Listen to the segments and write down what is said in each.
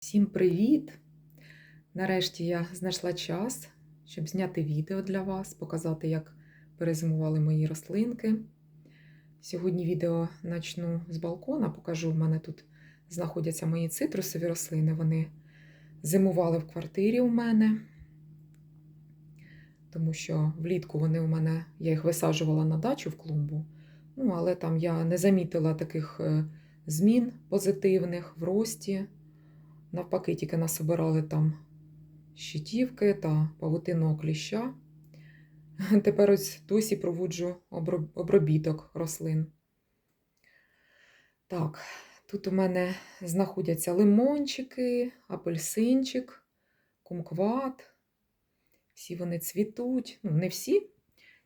Всім привіт! Нарешті я знайшла час, щоб зняти відео для вас, показати, як перезимували мої рослинки. Сьогодні відео почну з балкона, покажу, в мене тут знаходяться мої цитрусові рослини. Вони зимували в квартирі у мене, тому що влітку вони у мене, я їх висаджувала на дачу в клумбу. Ну, але там я не замітила таких е, змін позитивних в рості. Навпаки, тільки насобирали там щитівки та павутинного кліща. Тепер ось досі проводжу обробіток рослин. Так, тут у мене знаходяться лимончики, апельсинчик, кумкват. Всі вони цвітуть. Ну, не всі.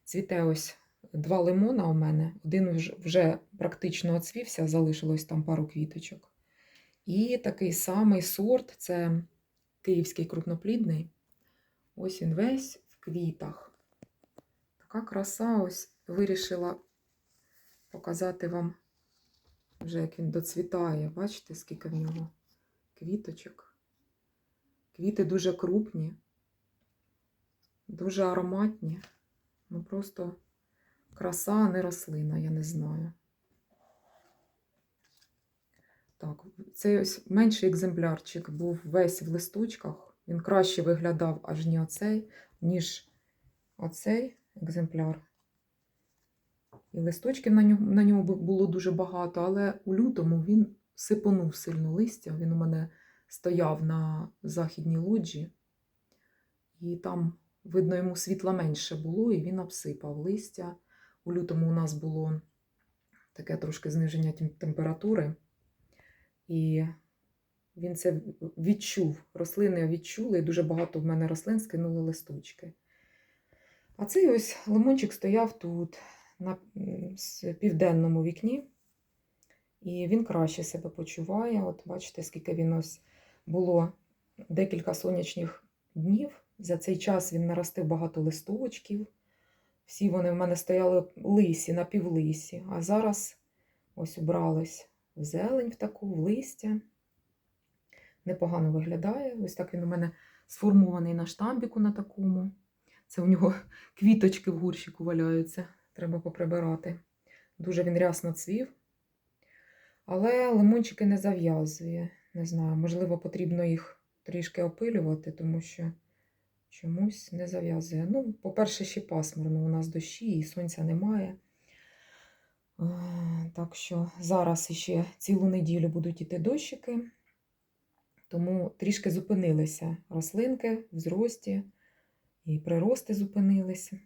Цвіте ось два лимона у мене. Один вже- практично оцвівся, залишилось там пару квіточок. І такий самий сорт це київський крупноплідний. Ось він весь в квітах. Така краса, ось вирішила показати вам, вже як він доцвітає. Бачите, скільки в нього квіточок. Квіти дуже крупні, дуже ароматні. Ну просто краса, а не рослина, я не знаю. Так, цей ось менший екземплярчик був весь в листочках. Він краще виглядав аж ні оцей, ніж оцей екземпляр. І листочків на ньому, на ньому було дуже багато, але у лютому він сипонув сильно листя. Він у мене стояв на західній лоджі, і там, видно, йому світла менше було, і він обсипав листя. У лютому у нас було таке трошки зниження температури. І він це відчув. Рослини відчули, і дуже багато в мене рослин скинули листочки. А цей ось лимончик стояв тут, на південному вікні, і він краще себе почуває. От бачите, скільки він ось було декілька сонячних днів. За цей час він наростив багато листочків. Всі вони в мене стояли лисі, напівлисі, а зараз ось убрались в зелень в таку, в листя. Непогано виглядає. Ось так він у мене сформований на штамбіку на такому. Це у нього квіточки в горщику валяються. Треба поприбирати. Дуже він рясно цвів. Але лимончики не зав'язує. Не знаю, можливо, потрібно їх трішки опилювати, тому що чомусь не зав'язує. Ну, по-перше, ще пасмурно. У нас дощі і сонця немає. Е, Так що зараз ще цілу неділю будуть іти дощики, тому трішки зупинилися рослинки в зрості, і прирости зупинилися.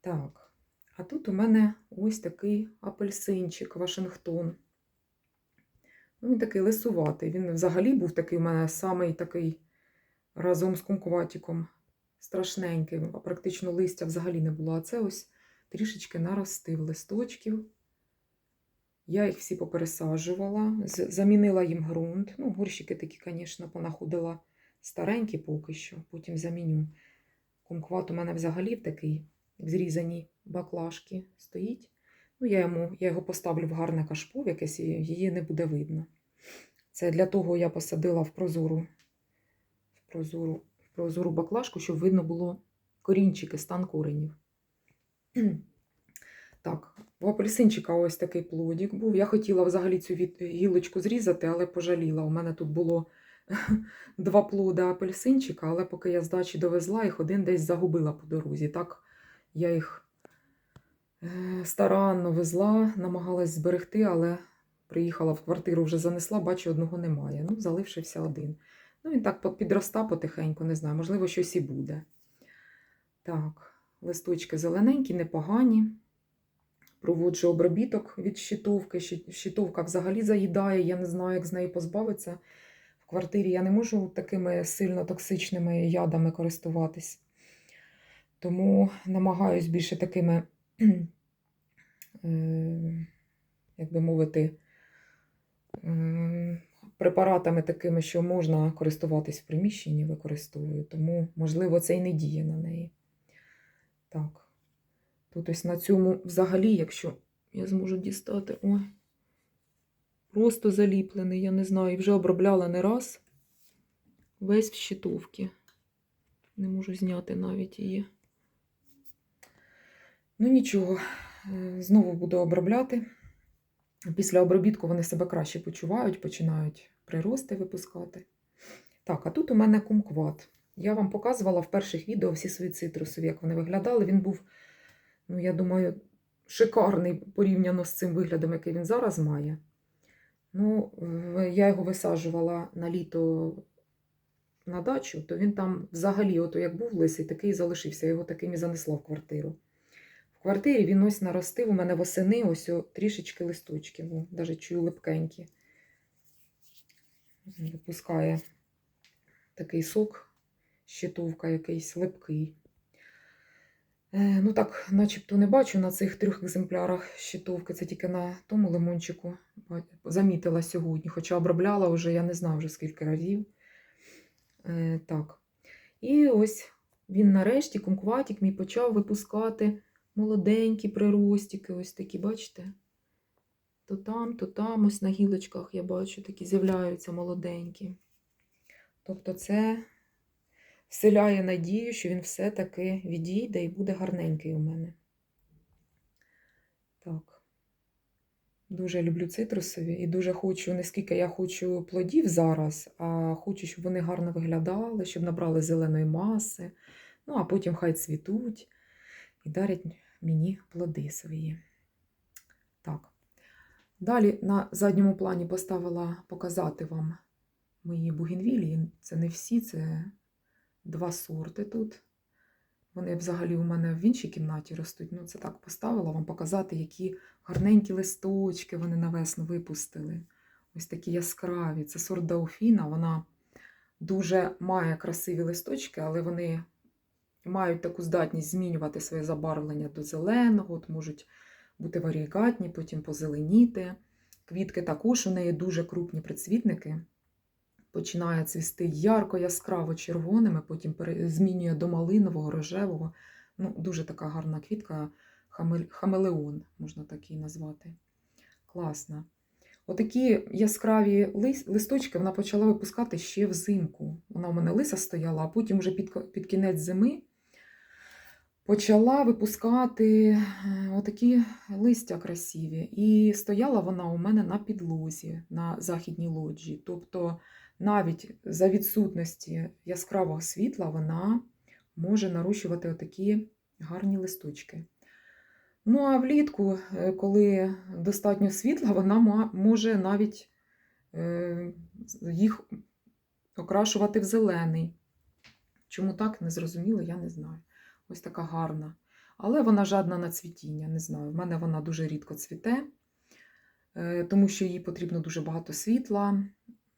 Так, а тут у мене ось такий апельсинчик Вашингтон. Ну, він такий лисуватий. Він взагалі був такий у мене самий такий разом з кумкватиком страшненький, а практично листя взагалі не було. А це ось трішечки наростив листочків. Я їх всі попересаджувала, замінила їм ґрунт. Ну, горщики такі, звісно, понаходила старенькі поки що, потім заміню. Кумкват у мене взагалі в такий в зрізаній баклажки стоїть. Ну, я, йому, я його поставлю в гарне кашпо, в якесь її не буде видно. Це для того я посадила в прозору, в прозору, в прозору баклажку, щоб видно було корінчики, стан коренів. Так, у апельсинчика ось такий плодик був. Я хотіла взагалі цю гілочку зрізати, але пожаліла. У мене тут було два плода апельсинчика, але поки я з дачі довезла, їх один десь загубила по дорозі. Так я їх е, старанно везла, намагалась зберегти, але приїхала в квартиру, вже занесла, бачу, одного немає. Ну, залишився один. Ну, він так підроста потихеньку, не знаю, можливо, щось і буде. Так, листочки зелененькі, непогані. Проводжу обробіток від щитовки. Щит- Щитовка взагалі заїдає, я не знаю, як з неї позбавитися. В квартирі я не можу такими сильно токсичними ядами користуватись. Тому намагаюсь більше такими, е, як би мовити, препаратами такими, що можна користуватись в приміщенні, використовую. Тому, можливо, це і не діє на неї. Так. Тут ось на цьому взагалі, якщо я зможу дістати. Ой. Просто заліплений, я не знаю, вже обробляла не раз. Весь в щитовці. Не можу зняти навіть її. Ну нічого, е, знову буду обробляти. Після обробітку вони себе краще почувають, починають прирости випускати. Так, а тут у мене кумкват. Я вам показувала в перших відео всі свої цитрусові, як вони виглядали. Він був, ну, я думаю, шикарний порівняно з цим виглядом, який він зараз має. Ну, я його висаджувала на літо на дачу, то він там взагалі, ото як був лисий, такий і залишився. Я його таким і занесла в квартиру. В квартирі він ось наростив у мене восени ось трішечки листочків. Навіть чую липкенькі. Випускає такий сок, щитовка якийсь липкий. Е, ну так, начебто не бачу на цих трьох екземплярах щитовки. Це тільки на тому лимончику замітила сьогодні, хоча обробляла вже, я не знаю вже скільки разів. Е, так. І ось він нарешті, кумкватик мій почав випускати молоденькі приростики, ось такі, бачите? То там, то там, ось на гілочках я бачу, такі з'являються молоденькі. Тобто це вселяє надію, що він все-таки відійде і буде гарненький у мене. Так. Дуже люблю цитрусові і дуже хочу, не скільки я хочу плодів зараз, а хочу, щоб вони гарно виглядали, щоб набрали зеленої маси, ну а потім хай цвітуть і дарять мені плоди свої. Так. Далі на задньому плані поставила показати вам мої бугенвілії. Це не всі, це два сорти тут. Вони взагалі у мене в іншій кімнаті ростуть. Ну, це так поставила вам показати, які гарненькі листочки вони на весну випустили. Ось такі яскраві. Це сорт Дауфіна. Вона дуже має красиві листочки, але вони мають таку здатність змінювати своє забарвлення до зеленого, от можуть бути варігатні, потім позеленіти. Квітки також у неї дуже крупні прицвітники. Починає цвісти ярко яскраво червоними, потім змінює до малинового, рожевого. Ну, дуже така гарна квітка, хамелеон, можна так її назвати. Класна. Отакі яскраві листочки вона почала випускати ще взимку. Вона у мене лиса стояла, а потім вже під, під кінець зими почала випускати е, отакі листя красиві. І стояла вона у мене на підлозі, на західній лоджії. Тобто навіть за відсутності яскравого світла вона може нарощувати отакі гарні листочки. Ну, а влітку, е, коли достатньо світла, вона може навіть е, їх окрашувати в зелений. Чому так, не зрозуміло, я не знаю. Ось така гарна. Але вона жадна на цвітіння, не знаю. В мене вона дуже рідко цвіте, е, тому що їй потрібно дуже багато світла.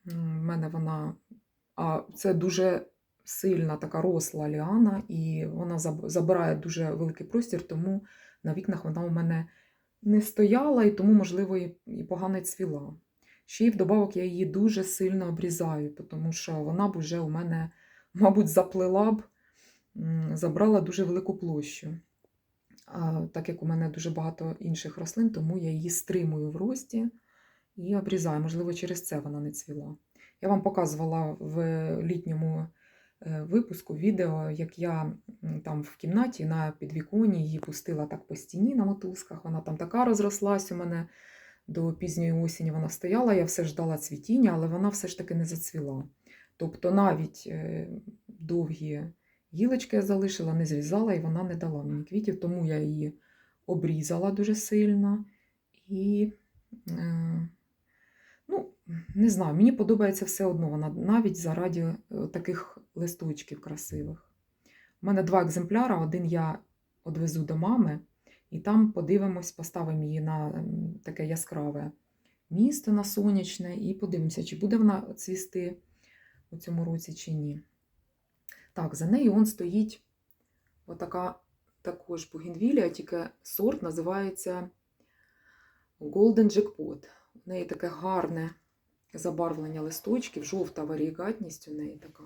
В мене вона. А це дуже сильна така росла ліана, і вона забирає дуже великий простір, тому на вікнах вона у мене не стояла, і тому, можливо, і погано цвіла. Ще й вдобавок я її дуже сильно обрізаю, тому що вона б уже у мене, мабуть, заплила б, забрала дуже велику площу. А, так як у мене дуже багато інших рослин, тому я її стримую в рості і обрізаю. Можливо, через це вона не цвіла. Я вам показувала в літньому е, випуску відео, як я там в кімнаті на підвіконні її пустила так по стіні на мотузках. Вона там така розрослась у мене до пізньої осені. Вона стояла, я все ждала цвітіння, але вона все ж таки не зацвіла. Тобто навіть е, довгі гілочки я залишила, не зрізала, і вона не дала мені квітів, тому я її обрізала дуже сильно. І, е, не знаю, мені подобається все одно, навіть заради е, таких листочків красивих. У мене два екземпляри, один я одвезу до мами, і там подивимось, поставимо її на таке яскраве місто на сонячне, і подивимося, чи буде вона цвісти у цьому році, чи ні. Так, за нею он стоїть отака також бугенвілія, тільки сорт називається Golden Jackpot. У неї таке гарне забарвлення листочків, жовта варігатність у неї така.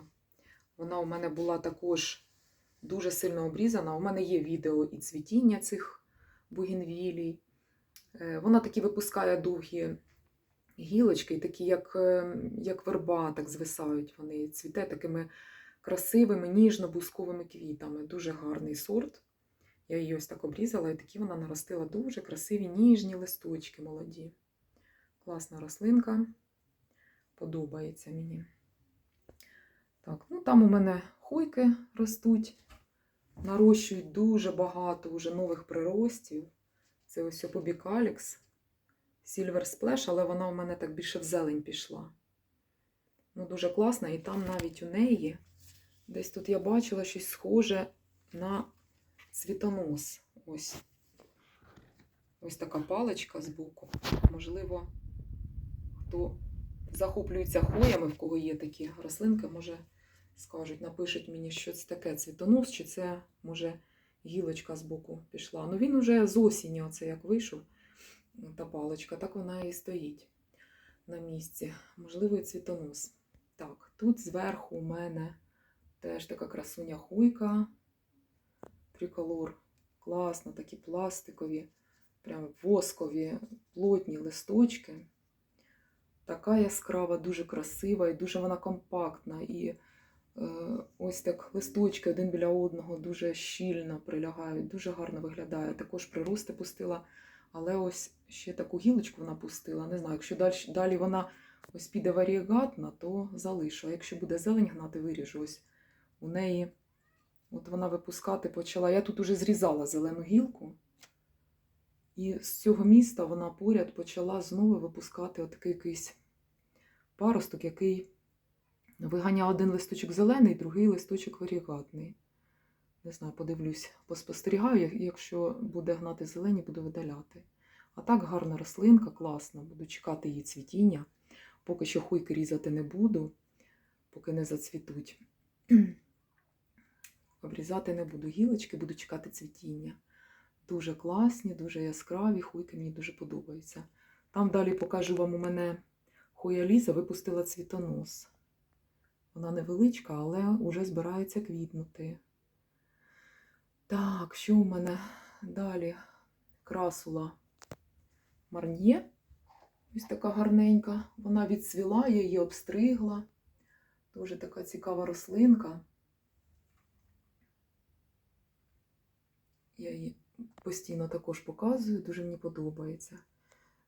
Вона у мене була також дуже сильно обрізана. У мене є відео і цвітіння цих бугенвілій. Е, Вона такі випускає довгі гілочки, такі, як, е, як верба, так звисають вони. Цвіте такими красивими, ніжно-бусковими квітами. Дуже гарний сорт. Я її ось так обрізала, і такі вона наростила дуже красиві ніжні листочки молоді. Класна рослинка. Подобається мені. Так, ну там у мене хойки ростуть, нарощують дуже багато вже нових приростів. Це ось Опобікалікс, Silver Splash, але вона у мене так більше в зелень пішла. Ну, дуже класна, і там навіть у неї, десь тут я бачила щось схоже на цвітонос. Ось. Ось така паличка з боку. Можливо, хто захоплюється хоями, в кого є такі рослинки, може скажуть, напишуть мені, що це таке цвітонос, чи це, може, гілочка з боку пішла. Ну він уже з осені, оце як вийшов, та паличка, так вона і стоїть на місці. Можливо, і цвітонос. Так, тут зверху у мене теж така красуня хуйка. Триколор. Класно, такі пластикові, прям воскові, плотні листочки. Така яскрава, дуже красива і дуже вона компактна. І е, ось так листочки один біля одного дуже щільно прилягають, дуже гарно виглядає. Також прирости пустила, але ось ще таку гілочку вона пустила. Не знаю, якщо далі, далі вона ось піде варієгатна, то залишу. А якщо буде зелень гнати, виріжу. Ось у неї от вона випускати почала. Я тут уже зрізала зелену гілку. І з цього міста вона поряд почала знову випускати отакий якийсь паросток, який виганяв один листочок зелений, другий листочок варігатний. Не знаю, подивлюсь, поспостерігаю, якщо буде гнати зелені, буду видаляти. А так гарна рослинка, класна, буду чекати її цвітіння. Поки що хуйки різати не буду, поки не зацвітуть. Обрізати не буду гілочки, буду чекати цвітіння. Дуже класні, дуже яскраві, хуйки мені дуже подобаються. Там далі покажу вам у мене Хоя Ліза випустила цвітонос. Вона невеличка, але вже збирається квітнути. Так, що у мене далі? Красула Марнє. Ось така гарненька. Вона відцвіла, я її обстригла. Дуже така цікава рослинка. Я її постійно також показую, дуже мені подобається.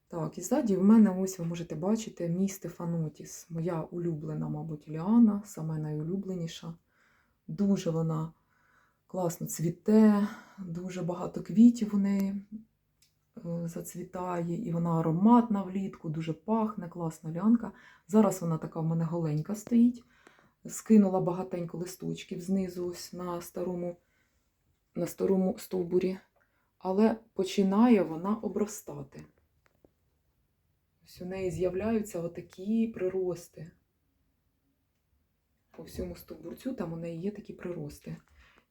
Так, і ззаді в мене ось ви можете бачити мій Стефанотіс. Моя улюблена, мабуть, ліана, саме найулюбленіша. Дуже вона класно цвіте, дуже багато квітів у неї е, зацвітає, і вона ароматна влітку, дуже пахне, класна лянка. Зараз вона така в мене голенька стоїть. Скинула багатенько листочків знизу ось на старому, на старому стовбурі, але починає вона обростати. Ось у неї з'являються отакі прирости. По всьому стовбурцю там у неї є такі прирости.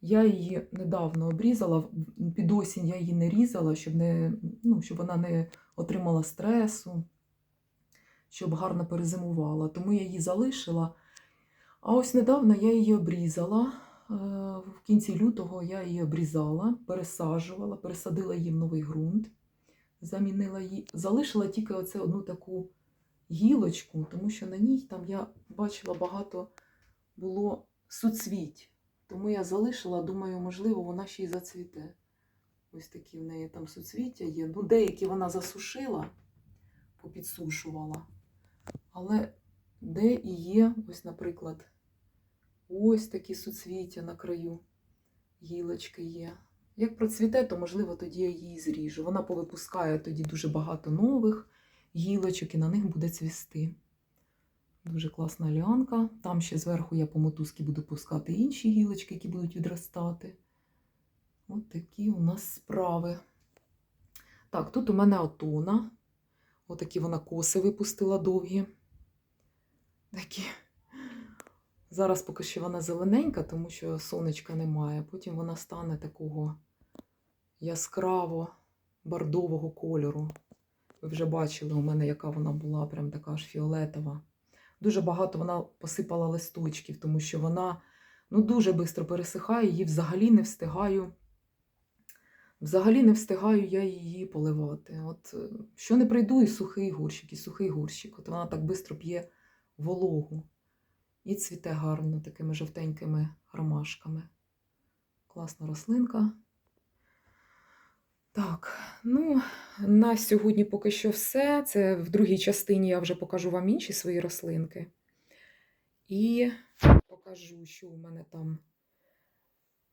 Я її недавно обрізала, під осінь я її не різала, щоб, не, ну, щоб вона не отримала стресу, щоб гарно перезимувала. Тому я її залишила. А ось недавно я її обрізала. Е, В кінці лютого я її обрізала, пересаджувала, пересадила її в новий ґрунт замінила її, залишила тільки оце одну таку гілочку, тому що на ній там я бачила багато було суцвіть. Тому я залишила, думаю, можливо, вона ще й зацвіте. Ось такі в неї там суцвіття є. Ну, деякі вона засушила, попідсушувала. Але де і є, ось, наприклад, ось такі суцвіття на краю гілочки є. Як процвіте, то, можливо, тоді я її зріжу. Вона повипускає тоді дуже багато нових гілочок і на них буде цвісти. Дуже класна ліанка. Там ще зверху я по мотузки буду пускати інші гілочки, які будуть відростати. От такі у нас справи. Так, тут у мене отона. Отакі вона коси випустила довгі. Такі. Зараз поки що вона зелененька, тому що сонечка немає. Потім вона стане такого яскраво бордового кольору. Ви вже бачили у мене, яка вона була, прям така аж фіолетова. Дуже багато вона посипала листочків, тому що вона ну, дуже швидко пересихає, її взагалі не встигаю Взагалі не встигаю я її поливати. От е, що не прийду, і сухий горщик, і сухий горщик. От вона так швидко п'є вологу. І цвіте гарно такими жовтенькими ромашками. Класна рослинка. Так, ну, на сьогодні поки що все. Це в другій частині я вже покажу вам інші свої рослинки. І покажу, що у мене там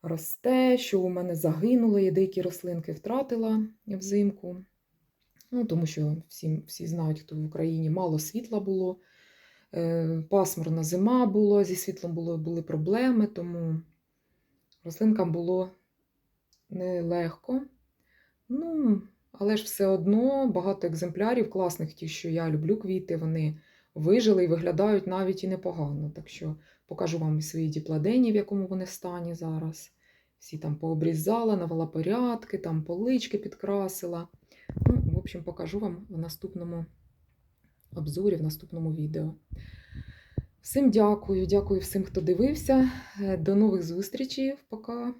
росте, що у мене загинуло. Я деякі рослинки втратила взимку. Ну, тому що всі, всі знають, хто в Україні мало світла було. Е, Пасмурна зима була, зі світлом було, були проблеми, тому рослинкам було нелегко. Ну, але ж все одно багато екземплярів класних, ті, що я люблю квіти, вони вижили і виглядають навіть і непогано. Так що покажу вам свої діпладені, в якому вони стані зараз. Всі там пообрізала, навела порядки, там полички підкрасила. Ну, в общем, покажу вам в наступному обзорі, в наступному відео. Всім дякую, дякую всім, хто дивився. Е, До нових зустрічей. Пока.